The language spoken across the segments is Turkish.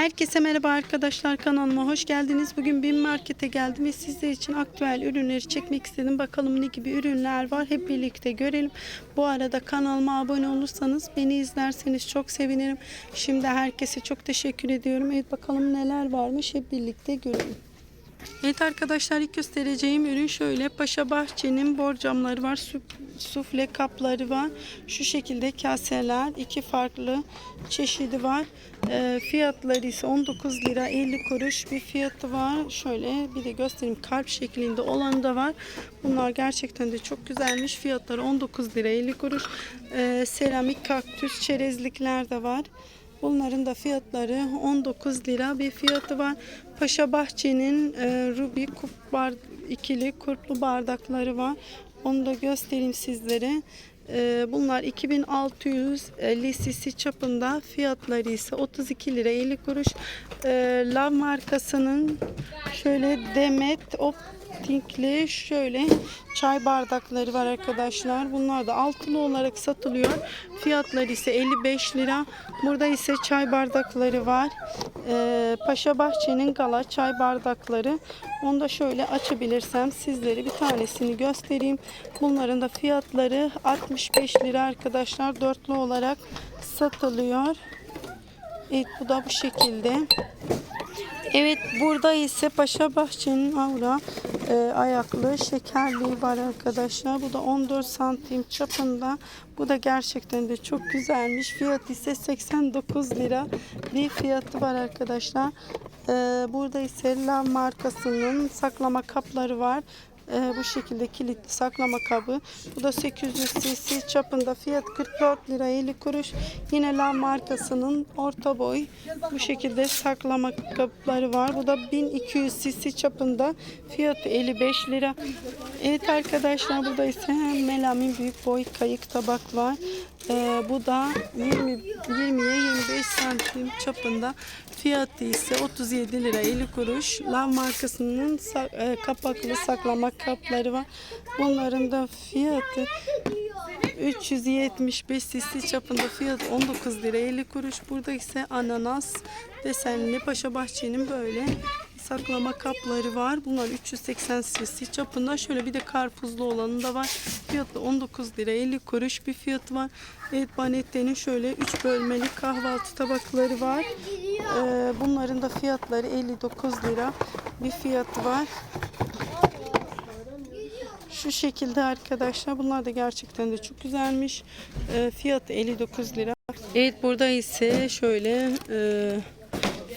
Herkese merhaba arkadaşlar kanalıma hoş geldiniz. Bugün BİM Market'e geldim ve sizler için aktüel ürünleri çekmek istedim. Bakalım ne gibi ürünler var hep birlikte görelim. Bu arada kanalıma abone olursanız beni izlerseniz çok sevinirim. Şimdi herkese çok teşekkür ediyorum. Evet bakalım neler varmış hep birlikte görelim. Evet arkadaşlar ilk göstereceğim ürün şöyle Paşa Bahçe'nin borcamları var sufle kapları var. Şu şekilde kaseler iki farklı çeşidi var. Ee, fiyatları ise 19 lira 50 kuruş bir fiyatı var. Şöyle bir de göstereyim kalp şeklinde olanı da var. Bunlar gerçekten de çok güzelmiş. Fiyatları 19 lira 50 kuruş. Ee, seramik kaktüs çerezlikler de var. Bunların da fiyatları 19 lira bir fiyatı var. Paşa Bahçe'nin e, Ruby kup bar, ikili kurtlu bardakları var. Onu da göstereyim sizlere. E, bunlar 2650 cc çapında fiyatları ise 32 lira 50 kuruş. E, Lav markasının şöyle Demet Optik'li şöyle çay bardakları var arkadaşlar. Bunlar da altılı olarak satılıyor. Fiyatları ise 55 lira. Burada ise çay bardakları var. Ee, Paşa Bahçe'nin gala çay bardakları. Onu da şöyle açabilirsem sizlere bir tanesini göstereyim. Bunların da fiyatları 65 lira arkadaşlar. Dörtlü olarak satılıyor. Evet bu da bu şekilde. Evet burada ise Paşa Bahçe'nin avra e, ayaklı şekerliği var arkadaşlar. Bu da 14 santim çapında. Bu da gerçekten de çok güzelmiş. Fiyat ise 89 lira bir fiyatı var arkadaşlar. E, burada ise Lav markasının saklama kapları var. Ee, bu şekilde kilitli saklama kabı. Bu da 800 cc çapında fiyat 44 lira 50 kuruş. Yine La markasının orta boy bu şekilde saklama kapları var. Bu da 1200 cc çapında fiyatı 55 lira. Evet arkadaşlar burada ise melamin büyük boy kayık tabak var. Ee, bu da 20 20'ye 25 santim çapında fiyatı ise 37 lira 50 kuruş. Lav markasının sa- e, kapaklı saklama kapları var. Bunların da fiyatı 375 cc çapında fiyat 19 lira 50 kuruş. Burada ise ananas desenli Paşa Bahçe'nin böyle saklama kapları var. Bunlar 380 cc çapında. Şöyle bir de karpuzlu olanı da var. Fiyatı 19 lira 50 kuruş bir fiyatı var. Evet Banette'nin şöyle 3 bölmeli kahvaltı tabakları var. Ee, bunların da fiyatları 59 lira bir fiyatı var. Şu şekilde arkadaşlar. Bunlar da gerçekten de çok güzelmiş. Ee, fiyatı 59 lira. Evet burada ise şöyle e,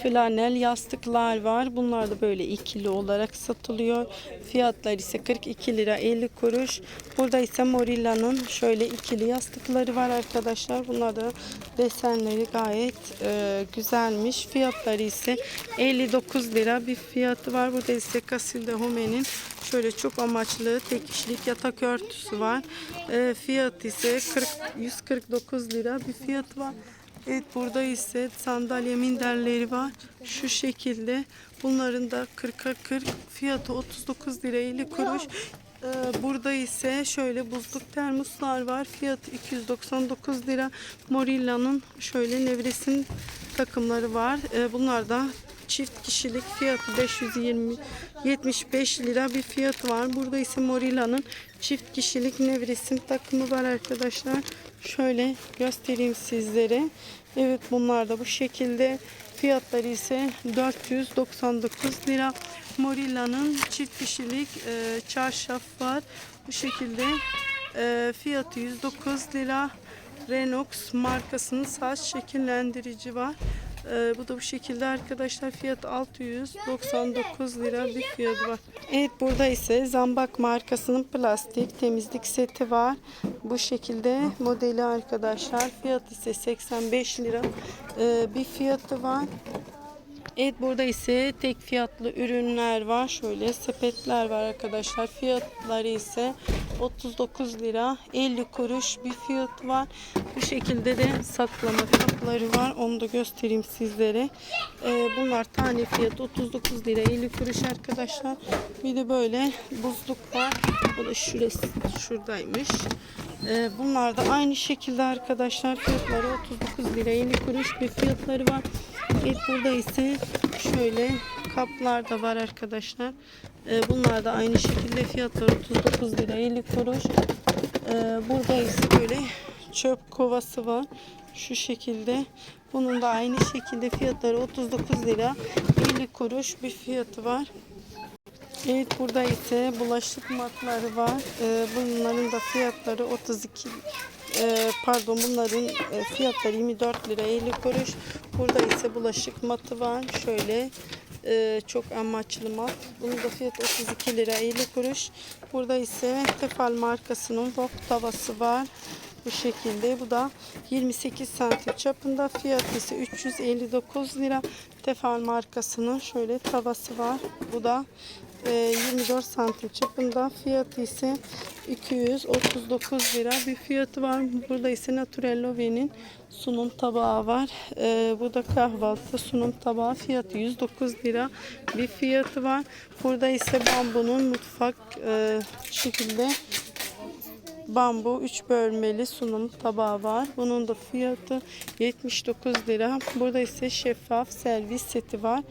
flanel yastıklar var. Bunlar da böyle ikili olarak satılıyor. Fiyatlar ise 42 lira 50 kuruş. Burada ise Morilla'nın şöyle ikili yastıkları var arkadaşlar. Bunlar da desenleri gayet e, güzelmiş. Fiyatları ise 59 lira bir fiyatı var. Burada ise Casilde Home'nin şöyle çok amaçlı tek kişilik yatak örtüsü var. E, fiyat ise 40, 149 lira bir fiyatı var. Evet burada ise sandalye minderleri var. Şu şekilde. Bunların da 40'a 40 fiyatı 39 lira 50 kuruş. Ee, Burada ise şöyle buzluk termoslar var. Fiyatı 299 lira. Morilla'nın şöyle nevresim takımları var. Ee, Bunlar da çift kişilik fiyatı 520 75 lira bir fiyatı var. Burada ise Morilla'nın çift kişilik nevresim takımı var arkadaşlar. Şöyle göstereyim sizlere. Evet bunlar da bu şekilde. Fiyatları ise 499 lira. Morilla'nın çift kişilik e, çarşaf var. Bu şekilde e, fiyatı 109 lira. Renox markasının saç şekillendirici var. Ee, bu da bu şekilde arkadaşlar fiyat 699 lira bir fiyatı var. Evet burada ise Zambak markasının plastik temizlik seti var. Bu şekilde modeli arkadaşlar fiyat ise 85 lira Ee, bir fiyatı var. Evet burada ise tek fiyatlı ürünler var. Şöyle sepetler var arkadaşlar. Fiyatları ise 39 lira 50 kuruş bir fiyat var. Bu şekilde de saklama kapları var. Onu da göstereyim sizlere. Ee, bunlar tane fiyat 39 lira 50 kuruş arkadaşlar. Bir de böyle buzluk var. Bu da şurası şuradaymış. Ee, bunlar da aynı şekilde arkadaşlar fiyatları 39 lira 50 kuruş bir fiyatları var. Evet burada ise şöyle kaplar da var arkadaşlar. Ee, bunlar da aynı şekilde fiyatları 39 lira 50 kuruş. Ee, burada ise böyle çöp kovası var. Şu şekilde. Bunun da aynı şekilde fiyatları 39 lira 50 kuruş bir fiyatı var. Evet burada ise bulaşık matları var. Ee, bunların da fiyatları 32 e, pardon bunların e, fiyatları 24 lira 50 kuruş. Burada ise bulaşık matı var. Şöyle e, çok amaçlı mat. Bunun da fiyatı 32 lira 50 kuruş. Burada ise Tefal markasının wok tavası var. Bu şekilde. Bu da 28 santim çapında. Fiyatı ise 359 lira. Tefal markasının şöyle tavası var. Bu da 24 santim çapında. Fiyatı ise 239 lira bir fiyatı var. Burada ise Naturellove'nin sunum tabağı var. E, bu da kahvaltı sunum tabağı. Fiyatı 109 lira bir fiyatı var. Burada ise bambunun mutfak e, şekilde bambu 3 bölmeli sunum tabağı var. Bunun da fiyatı 79 lira. Burada ise şeffaf servis seti var.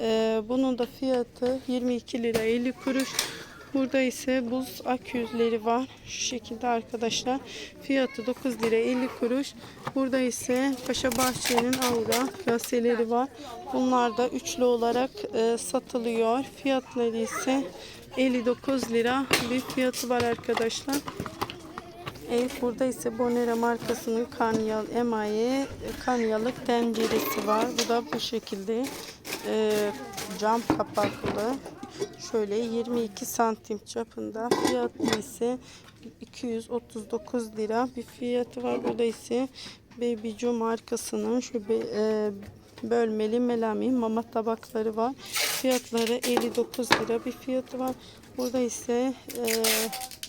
Ee, bunun da fiyatı 22 lira 50 kuruş. Burada ise buz aküzleri var. Şu şekilde arkadaşlar. Fiyatı 9 lira 50 kuruş. Burada ise Paşa Bahçe'nin Aura kaseleri var. Bunlar da üçlü olarak e, satılıyor. Fiyatları ise 59 lira bir fiyatı var arkadaşlar. Evet burada ise Bonera markasının Kanyal emaye kanyalık tenceresi var. Bu da bu şekilde e, cam kapaklı. Şöyle 22 santim çapında. Fiyatı ise 239 lira bir fiyatı var. Burada ise Baby Joe markasının şu be- e, bölmeli melami mama tabakları var. Fiyatları 59 lira bir fiyatı var. Burada ise e,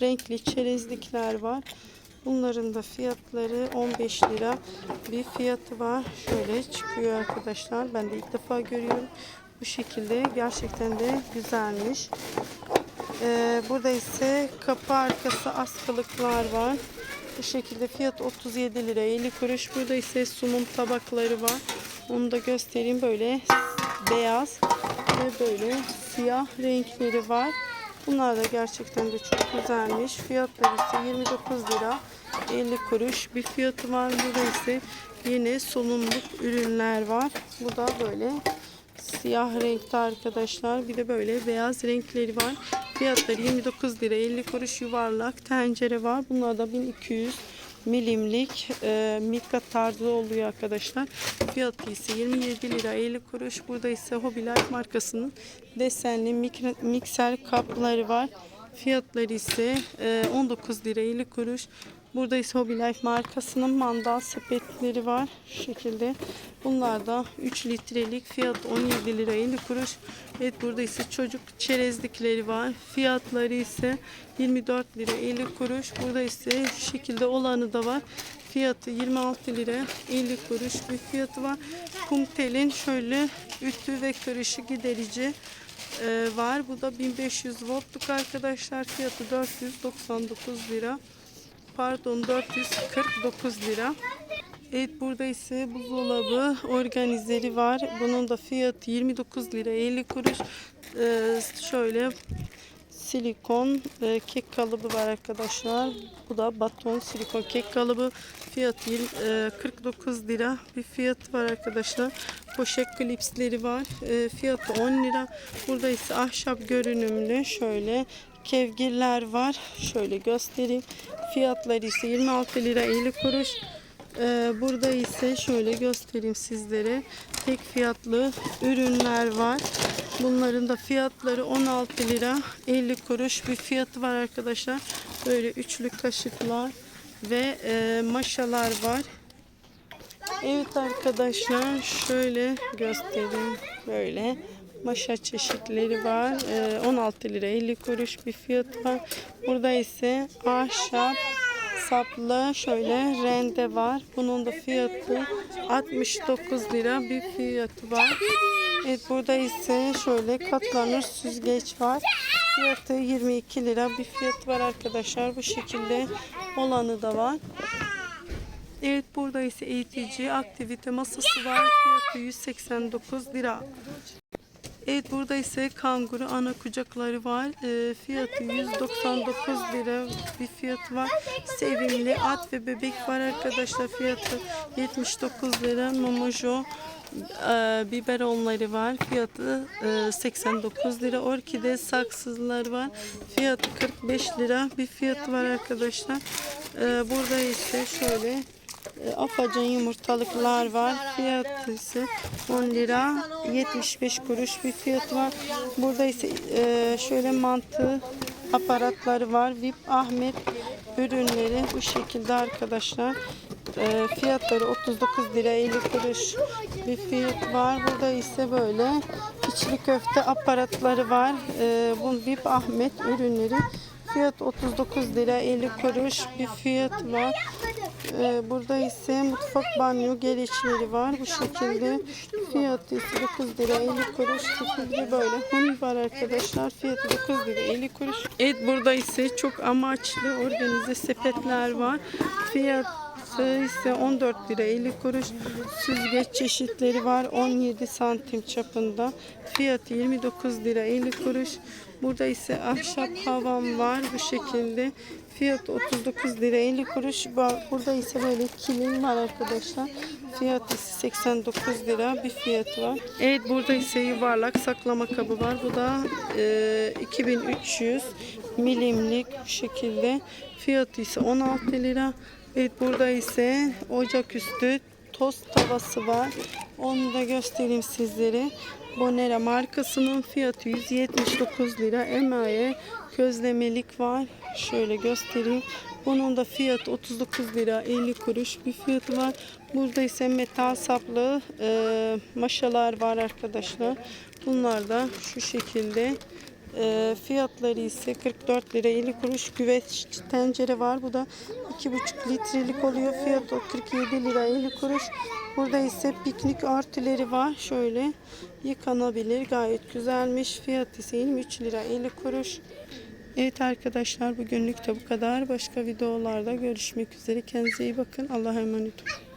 renkli çerezlikler var. Bunların da fiyatları 15 lira bir fiyatı var. Şöyle çıkıyor arkadaşlar. Ben de ilk defa görüyorum. Bu şekilde gerçekten de güzelmiş. Ee, burada ise kapı arkası askılıklar var. Bu şekilde fiyat 37 lira 50 kuruş. Burada ise sunum tabakları var. Onu da göstereyim. Böyle beyaz ve böyle siyah renkleri var. Bunlar da gerçekten de çok güzelmiş. Fiyatları ise 29 lira 50 kuruş bir fiyatı var. Burada ise yine solunumluk ürünler var. Bu da böyle siyah renkte arkadaşlar. Bir de böyle beyaz renkleri var. Fiyatları 29 lira 50 kuruş yuvarlak tencere var. Bunlar da 1200 milimlik e, mika tarzı oluyor arkadaşlar. Fiyatı ise 27 lira 50 kuruş. Burada ise Hobby Life markasının desenli mikro- mikser kapları var. Fiyatları ise e, 19 lira 50 kuruş. Burada ise Hobby Life markasının mandal sepetleri var. Şu şekilde. Bunlar da 3 litrelik fiyat 17 lira 50 kuruş. Evet burada ise çocuk çerezlikleri var. Fiyatları ise 24 lira 50 kuruş. Burada ise şu şekilde olanı da var. Fiyatı 26 lira 50 kuruş bir fiyatı var. Kumtel'in şöyle ütü ve kırışı giderici e, var. Bu da 1500 voltluk arkadaşlar. Fiyatı 499 lira. Pardon 449 lira. Evet burada ise buzdolabı organizeri var. Bunun da fiyatı 29 lira 50 kuruş. Ee, şöyle silikon e, kek kalıbı var arkadaşlar. Bu da baton silikon kek kalıbı. Fiyatı 20, e, 49 lira bir fiyatı var arkadaşlar. Poşet klipsleri var. E, fiyatı 10 lira. Burada ise ahşap görünümlü şöyle kevgirler var. Şöyle göstereyim. Fiyatları ise 26 lira 50 kuruş. Ee, burada ise şöyle göstereyim sizlere. Tek fiyatlı ürünler var. Bunların da fiyatları 16 lira 50 kuruş bir fiyatı var arkadaşlar. Böyle üçlü kaşıklar ve e, maşalar var. Evet arkadaşlar şöyle göstereyim. Böyle maşa çeşitleri var. Ee, 16 lira 50 kuruş bir fiyat var. Burada ise ahşap saplı şöyle rende var. Bunun da fiyatı 69 lira bir fiyatı var. Evet burada ise şöyle katlanır süzgeç var. Fiyatı 22 lira bir fiyat var arkadaşlar. Bu şekilde olanı da var. Evet burada ise eğitici aktivite masası var. Fiyatı 189 lira. Evet burada ise kanguru ana kucakları var. Ee, fiyatı 199 lira bir fiyatı var. Sevimli at ve bebek var arkadaşlar. Fiyatı 79 lira. Momojo e, biberonları var. Fiyatı e, 89 lira. Orkide saksızlar var. Fiyatı 45 lira bir fiyatı var arkadaşlar. Ee, burada ise şöyle e, Afacan yumurtalıklar var. Fiyatı ise 10 lira 75 kuruş bir fiyat var. Burada ise e, şöyle mantı aparatları var. VIP Ahmet ürünleri bu şekilde arkadaşlar. E, fiyatları 39 lira 50 kuruş bir fiyat var. Burada ise böyle içli köfte aparatları var. E, bu VIP Ahmet ürünleri. Fiyat 39 lira 50 kuruş bir fiyat var. Ee, burada ise mutfak banyo gereçleri var. Bu şekilde fiyatı ise 9 lira 50 kuruş. Şekilde böyle huni var arkadaşlar. Fiyatı 9 lira 50 kuruş. Evet burada ise çok amaçlı organize sepetler var. Fiyatı ise 14 lira 50 kuruş. Süzgeç çeşitleri var 17 santim çapında. Fiyatı 29 lira 50 kuruş. Burada ise ahşap havam var bu şekilde. Fiyat 39 lira 50 kuruş. Burada ise böyle kilim var arkadaşlar. Fiyatı ise 89 lira bir fiyatı var. Evet burada ise yuvarlak saklama kabı var. Bu da e, 2300 milimlik bu şekilde. Fiyatı ise 16 lira. Evet burada ise ocaküstü tost tavası var. Onu da göstereyim sizlere. Bonera markasının fiyatı 179 lira. Emaye közlemelik var. Şöyle göstereyim. Bunun da fiyatı 39 lira 50 kuruş bir fiyatı var. Burada ise metal saplı e, maşalar var arkadaşlar. Bunlar da şu şekilde. E, fiyatları ise 44 lira 50 kuruş güveç tencere var. Bu da 2,5 litrelik oluyor. Fiyatı 47 lira 50 kuruş. Burada ise piknik örtüleri var. Şöyle yıkanabilir. Gayet güzelmiş. Fiyatı ise 23 lira 50 kuruş. Evet arkadaşlar bugünlük de bu kadar. Başka videolarda görüşmek üzere. Kendinize iyi bakın. Allah'a emanet olun.